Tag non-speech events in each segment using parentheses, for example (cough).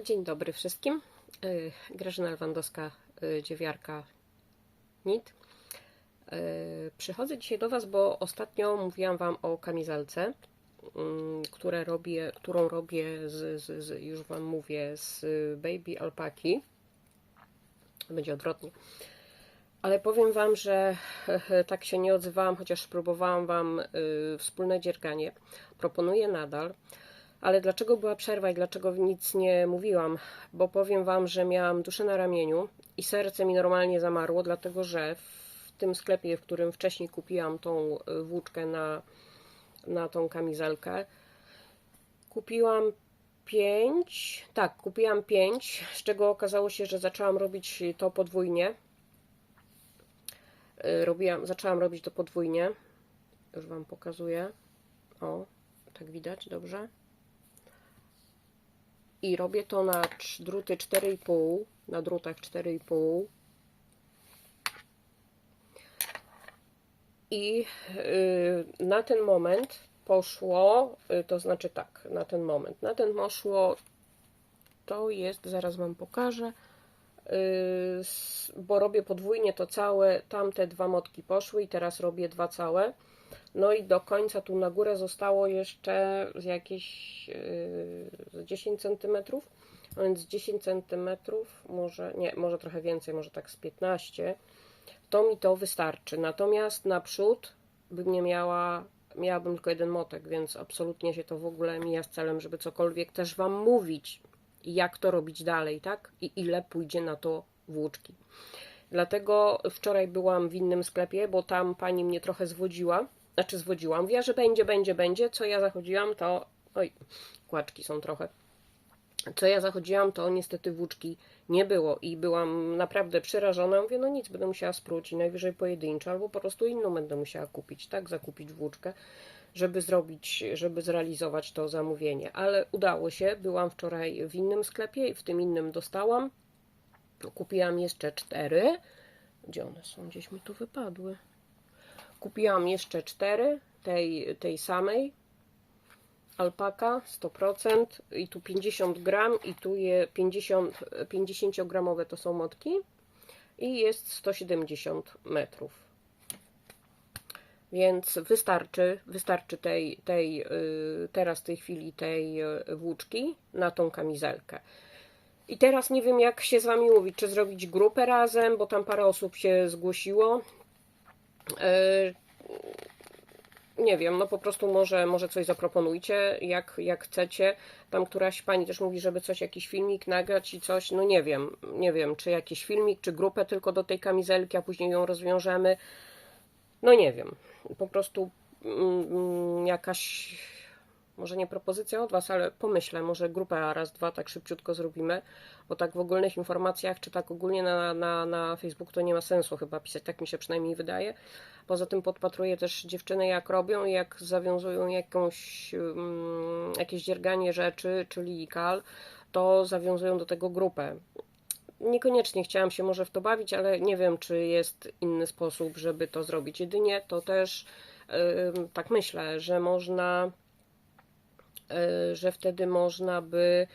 Dzień dobry wszystkim. Y, Grażyna Lewandowska, y, dziewiarka NIT. Y, Przychodzę dzisiaj do Was, bo ostatnio mówiłam Wam o kamizelce, mm, które robię, którą robię, z, z, z, już Wam mówię, z baby alpaki. Będzie odwrotnie. Ale powiem Wam, że (laughs) tak się nie odzywałam, chociaż próbowałam Wam wspólne dzierganie. Proponuję nadal. Ale dlaczego była przerwa i dlaczego nic nie mówiłam? Bo powiem Wam, że miałam duszę na ramieniu i serce mi normalnie zamarło, dlatego że w tym sklepie, w którym wcześniej kupiłam tą y, włóczkę na, na tą kamizelkę, kupiłam pięć, tak, kupiłam pięć, z czego okazało się, że zaczęłam robić to podwójnie. Y, Robiłam, zaczęłam robić to podwójnie. Już Wam pokazuję. O, tak widać, dobrze i robię to na druty 4,5, na drutach 4,5. I y, na ten moment poszło, y, to znaczy tak, na ten moment, na ten poszło, to jest, zaraz Wam pokażę, y, bo robię podwójnie to całe, tamte dwa motki poszły i teraz robię dwa całe. No i do końca tu na górę zostało jeszcze jakieś yy, z 10 cm, a więc 10 cm, może nie, może trochę więcej, może tak z 15, to mi to wystarczy. Natomiast naprzód bym nie miała, miałabym tylko jeden motek, więc absolutnie się to w ogóle mija z celem, żeby cokolwiek też Wam mówić, jak to robić dalej, tak? I ile pójdzie na to włóczki. Dlatego wczoraj byłam w innym sklepie, bo tam pani mnie trochę zwodziła. Znaczy zwodziłam. Wie, że będzie, będzie, będzie. Co ja zachodziłam, to. Oj, kłaczki są trochę. Co ja zachodziłam, to niestety włóczki nie było i byłam naprawdę przerażona. Mówię, no nic, będę musiała spróć i najwyżej pojedynczo, albo po prostu inną będę musiała kupić, tak? Zakupić włóczkę, żeby zrobić, żeby zrealizować to zamówienie. Ale udało się. Byłam wczoraj w innym sklepie i w tym innym dostałam. Kupiłam jeszcze cztery. Gdzie one są? Gdzieś mi tu wypadły. Kupiłam jeszcze cztery tej, tej samej. Alpaka 100% i tu 50 gram i tu je 50, 50 gramowe to są motki i jest 170 metrów. Więc wystarczy, wystarczy tej, tej, yy, teraz w tej chwili tej yy, włóczki na tą kamizelkę. I teraz nie wiem, jak się z Wami mówić, czy zrobić grupę razem, bo tam parę osób się zgłosiło. Yy, nie wiem, no po prostu może, może coś zaproponujcie, jak, jak chcecie. Tam któraś pani też mówi, żeby coś, jakiś filmik nagrać i coś, no nie wiem, nie wiem, czy jakiś filmik, czy grupę tylko do tej kamizelki, a później ją rozwiążemy. No nie wiem, po prostu mm, jakaś, może nie propozycja od Was, ale pomyślę, może grupę raz, dwa tak szybciutko zrobimy, bo tak w ogólnych informacjach, czy tak ogólnie na, na, na Facebooku to nie ma sensu chyba pisać, tak mi się przynajmniej wydaje. Poza tym podpatruję też dziewczyny, jak robią, jak zawiązują jakąś, um, jakieś dzierganie rzeczy, czyli kal, to zawiązują do tego grupę. Niekoniecznie chciałam się może w to bawić, ale nie wiem, czy jest inny sposób, żeby to zrobić. Jedynie to też ym, tak myślę, że można, że wtedy można by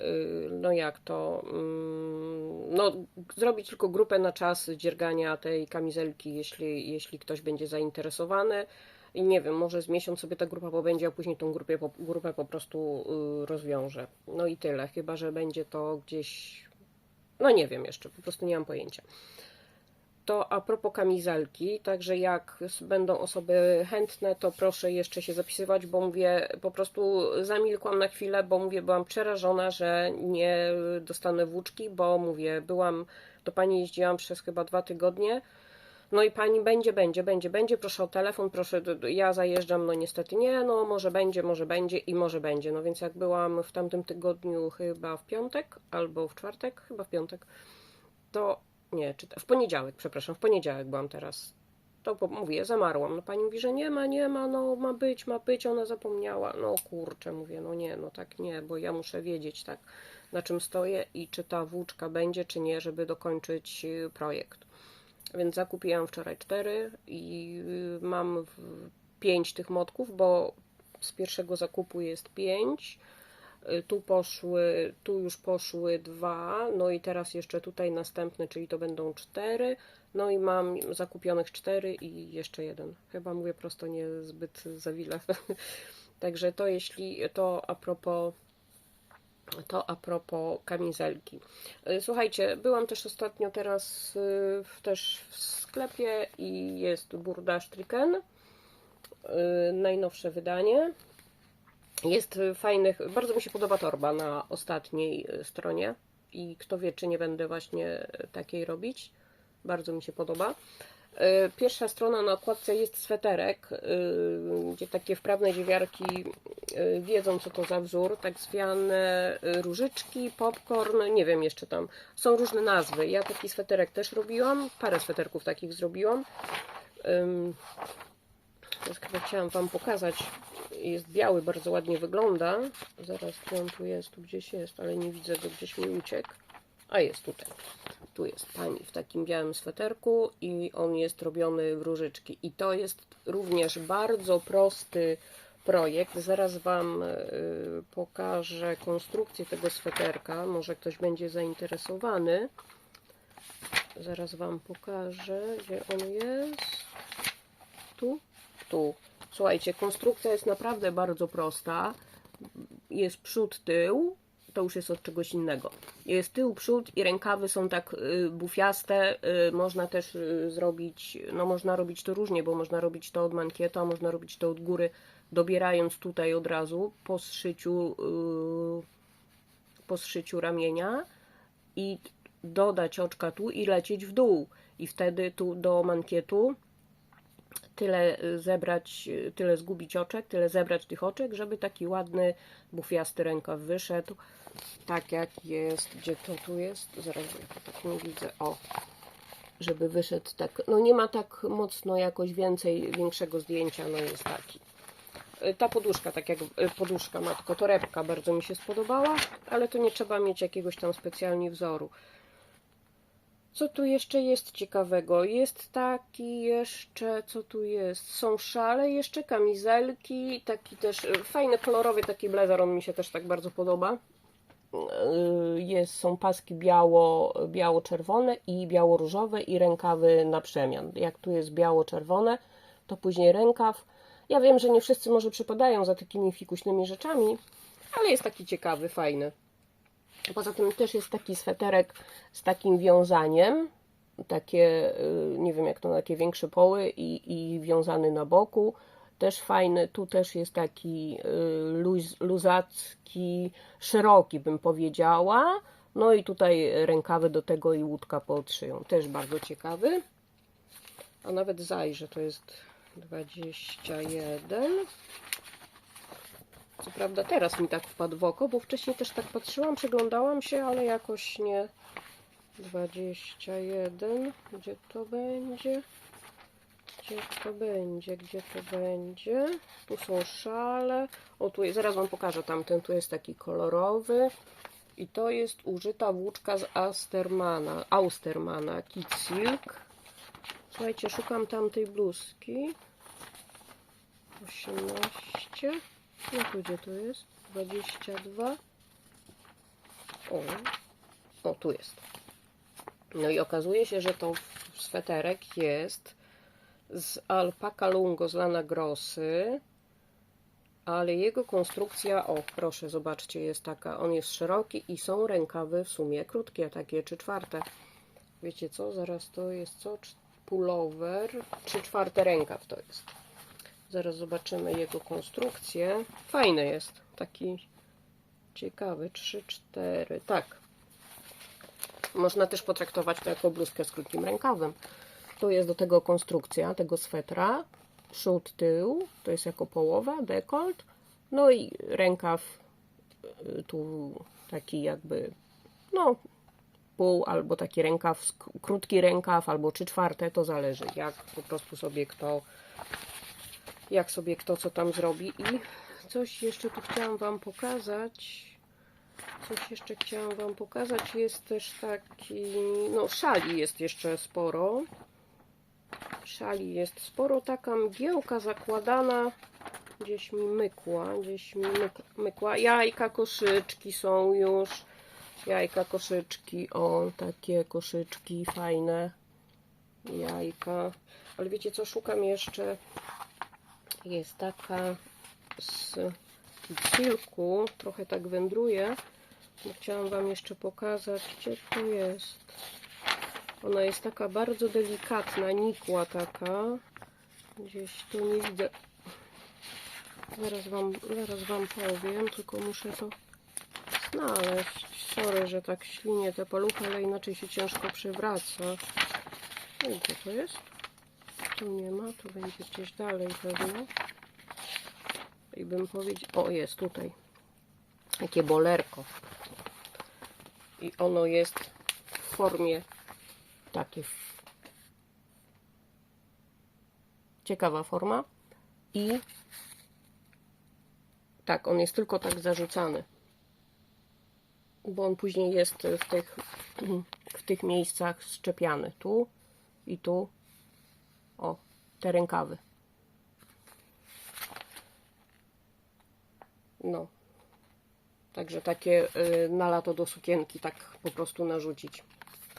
y, no jak to, mm, no zrobić tylko grupę na czas dziergania tej kamizelki, jeśli, jeśli ktoś będzie zainteresowany. I nie wiem, może z miesiąc sobie ta grupa pobędzie, a później tą grupę, grupę po prostu y, rozwiążę. No i tyle, chyba że będzie to gdzieś, no nie wiem jeszcze, po prostu nie mam pojęcia. To a propos kamizelki, także jak będą osoby chętne, to proszę jeszcze się zapisywać, bo mówię, po prostu zamilkłam na chwilę, bo mówię, byłam przerażona, że nie dostanę włóczki, bo mówię, byłam, do pani jeździłam przez chyba dwa tygodnie, no i pani będzie, będzie, będzie, będzie, proszę o telefon, proszę, ja zajeżdżam, no niestety nie, no może będzie, może będzie i może będzie. No więc jak byłam w tamtym tygodniu chyba w piątek albo w czwartek, chyba w piątek, to nie, czy w poniedziałek, przepraszam, w poniedziałek byłam teraz. To mówię, zamarłam. No pani mówi, że nie ma, nie ma, no ma być, ma być, ona zapomniała. No kurczę, mówię, no nie, no tak nie, bo ja muszę wiedzieć tak, na czym stoję i czy ta włóczka będzie, czy nie, żeby dokończyć y, projekt. Więc zakupiłam wczoraj cztery i y, mam pięć tych motków, bo z pierwszego zakupu jest pięć. Tu poszły, tu już poszły dwa, no i teraz jeszcze tutaj następne, czyli to będą cztery. No i mam zakupionych cztery i jeszcze jeden. Chyba mówię prosto niezbyt zawile. (laughs) Także to jeśli to a propos to a propos kamizelki. Y, Słuchajcie, byłam też ostatnio teraz y, w, też w sklepie i jest Burda Stricken, y, najnowsze wydanie. Jest y, fajnych, bardzo mi się podoba torba na ostatniej y, stronie i kto wie, czy nie będę właśnie takiej robić. Bardzo mi się podoba. Y, Pierwsza strona na okładce jest sweterek, y, gdzie takie wprawne dziewiarki y, wiedzą, co to za wzór. Tak zwane y, różyczki, popcorn, nie wiem jeszcze tam. Są różne nazwy. Ja taki sweterek też robiłam. Parę sweterków takich zrobiłam. Teraz chyba chciałam Wam pokazać. Jest biały, bardzo ładnie wygląda. Zaraz, gdzie on tu jest? Tu gdzieś jest, ale nie widzę go, gdzieś mi uciekł. A jest tutaj. Tu jest pani w takim białym sweterku i on jest robiony w różyczki. I to jest również bardzo prosty projekt. Zaraz Wam y, pokażę konstrukcję tego sweterka. Może ktoś będzie zainteresowany. Zaraz Wam pokażę, gdzie on jest. Tu? Słuchajcie, konstrukcja jest naprawdę bardzo prosta. Jest przód, tył. To już jest od czegoś innego. Jest tył, przód i rękawy są tak y, bufiaste. Y, można też y, zrobić, no można robić to różnie, bo można robić to od mankietu, a można robić to od góry, dobierając tutaj od razu po zszyciu, po zszyciu ramienia i dodać oczka tu i lecieć w dół. I wtedy tu do mankietu tyle zebrać, tyle zgubić oczek, tyle zebrać tych oczek, żeby taki ładny, bufiasty rękaw wyszedł. Tak jak jest, gdzie to tu jest? Zaraz ja tak nie widzę. O, żeby wyszedł tak. No nie ma tak mocno jakoś więcej, większego zdjęcia, no jest taki. Ta poduszka, tak jak poduszka matko, torebka bardzo mi się spodobała, ale to nie trzeba mieć jakiegoś tam specjalnie wzoru. Co tu jeszcze jest ciekawego? Jest taki jeszcze, co tu jest? Są szale, jeszcze kamizelki, taki też y, fajny, kolorowy taki blazer, on mi się też tak bardzo podoba. Y, Jest, są paski biało, biało-czerwone i biało-różowe i rękawy na przemian. Jak tu jest biało-czerwone, to później rękaw. Ja wiem, że nie wszyscy może przypadają za takimi fikuśnymi rzeczami, ale jest taki ciekawy, fajny. Poza tym też jest taki sweterek z takim wiązaniem, takie, y, nie wiem jak to, takie większe poły i, i wiązany na boku. Też fajny, tu też jest taki y, luz, luzacki, szeroki bym powiedziała. No i tutaj rękawy do tego i łódka pod szyją. Też bardzo ciekawy. A nawet zajrzę, to jest 21. Co prawda teraz mi tak wpadł w oko, bo wcześniej też tak patrzyłam, przyglądałam się, ale jakoś nie. 21. Gdzie to będzie? Gdzie to będzie? Gdzie to będzie? Tu są szale. O, tu jest, zaraz Wam pokażę tamten. Tu jest taki kolorowy. I to jest użyta włóczka z Austermana. Austermana Kid Silk. Słuchajcie, szukam tamtej bluzki. 18. Tu gdzie to jest? 22. O, o tu jest. No i okazuje się, że to sweterek jest z alpaka lungo z lana grossy, ale jego konstrukcja, o proszę zobaczcie, jest taka, on jest szeroki i są rękawy w sumie krótkie, takie czy czwarte. Wiecie co, zaraz to jest co? Pullover, trzy czwarte rękaw to jest. Zaraz zobaczymy jego konstrukcję. Fajny jest, taki ciekawy, 3, 4, tak. Można też potraktować to jako bluzkę z krótkim rękawem. Tu jest do tego konstrukcja tego swetra, przód, tył, to jest jako połowa, dekolt, no i rękaw y, tu taki jakby, no pół albo taki rękaw, krótki rękaw albo trzy czwarte, to zależy jak po prostu sobie kto jak sobie kto co tam zrobi. I coś jeszcze tu chciałam Wam pokazać. Coś jeszcze chciałam Wam pokazać. Jest też taki, no szali jest jeszcze sporo. Szali jest sporo. Taka mgiełka zakładana gdzieś mi mykła, gdzieś mi myk, mykła. Jajka, koszyczki są już. Jajka, koszyczki, o, takie koszyczki fajne. Jajka. Ale wiecie co, szukam jeszcze. Jest taka z silku, trochę tak wędruje. Chciałam Wam jeszcze pokazać, gdzie to jest. Ona jest taka bardzo delikatna, nikła taka. Gdzieś tu nie widzę. Zaraz wam, zaraz wam powiem, tylko muszę to znaleźć. Sorry, że tak ślinię te paluchy, ale inaczej się ciężko przywraca. I gdzie to jest? Tu nie ma, to będzie gdzieś dalej pewnie. I bym powiedział... O, jest tutaj. Takie bolerko. I ono jest w formie takiej. Ciekawa forma. I tak, on jest tylko tak zarzucany. Bo on później jest w tych, w tych miejscach szczepiany. Tu i tu. Te rękawy. No. Także takie y, na lato do sukienki tak po prostu narzucić.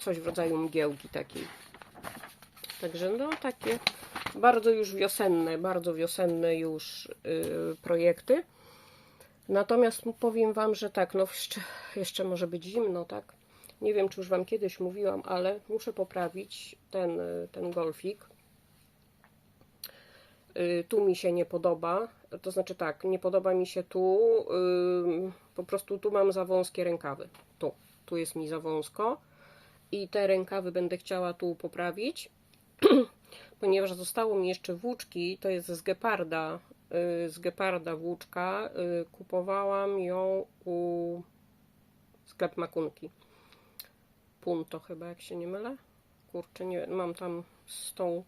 Coś w rodzaju mgiełki takiej. Także no takie bardzo już wiosenne, bardzo wiosenne już y, projekty. Natomiast powiem Wam, że tak, no jeszcze, jeszcze może być zimno, tak? Nie wiem, czy już Wam kiedyś mówiłam, ale muszę poprawić ten, y, ten golfik. Y, Tu mi się nie podoba. To znaczy tak, nie podoba mi się tu. y, Po prostu tu mam za wąskie rękawy. Tu. Tu jest mi za wąsko. I te rękawy będę chciała tu poprawić. (clears throat) Ponieważ zostało mi jeszcze włóczki, to jest z Geparda, y, z Geparda włóczka. Kupowałam ją u sklep Makunki. Punto chyba, jak się nie mylę. Kurczę, nie mam tam z tą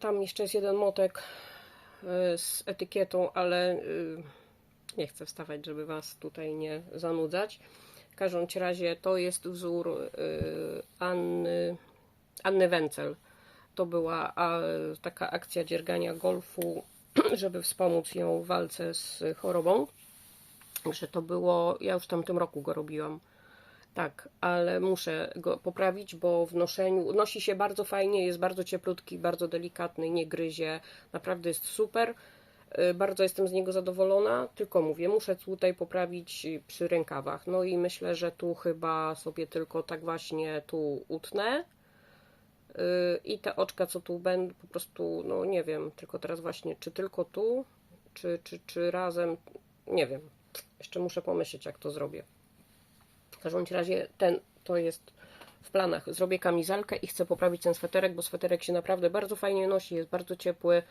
Tam jeszcze jest jeden motek y, z etykietą, ale y, nie chcę wstawać, żeby Was tutaj nie zanudzać. W każdym razie to jest wzór y, Anny, Anny Wencel. To była taka akcja dziergania golfu, (clears throat) żeby wspomóc ją w walce z chorobą. Że to było, ja już w tamtym roku go robiłam. Tak, ale muszę go poprawić, bo w noszeniu nosi się bardzo fajnie, jest bardzo cieplutki, bardzo delikatny, nie gryzie. Naprawdę jest super. Y, Bardzo jestem z niego zadowolona, tylko mówię, muszę tutaj poprawić przy rękawach. No i myślę, że tu chyba sobie tylko tak właśnie tu utnę. Y, I te oczka, co tu będą, po prostu, no nie wiem, tylko teraz właśnie, czy tylko tu, czy, czy, czy razem, nie wiem. Jeszcze muszę pomyśleć, jak to zrobię. W każdym razie ten to jest w planach. Zrobię kamizelkę i chcę poprawić ten sweterek, bo sweterek się naprawdę bardzo fajnie nosi, jest bardzo ciepły.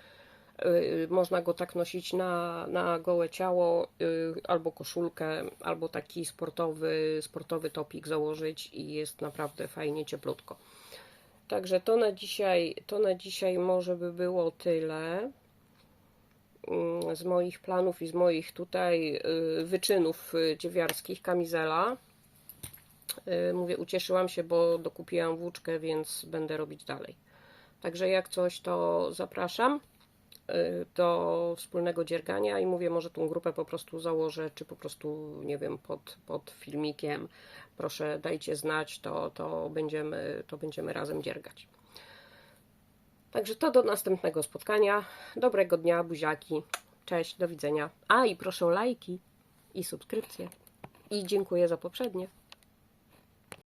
Yy, Można go tak nosić na, na gołe ciało, yy, albo koszulkę, albo taki sportowy, sportowy topik założyć i jest naprawdę fajnie cieplutko. Także to na dzisiaj, to na dzisiaj może by było tyle mm, z moich planów i z moich tutaj yy, wyczynów dziewiarskich kamizela. Yy, Mówię, ucieszyłam się, bo dokupiłam włóczkę, więc będę robić dalej. Także jak coś, to zapraszam yy, do wspólnego dziergania i mówię, może tą grupę po prostu założę, czy po prostu, nie wiem, pod, pod filmikiem. Proszę, dajcie znać, to, to, będziemy, to będziemy razem dziergać. Także to do następnego spotkania. Dobrego dnia, buziaki. Cześć, do widzenia. A i proszę o lajki i subskrypcje. I dziękuję za poprzednie.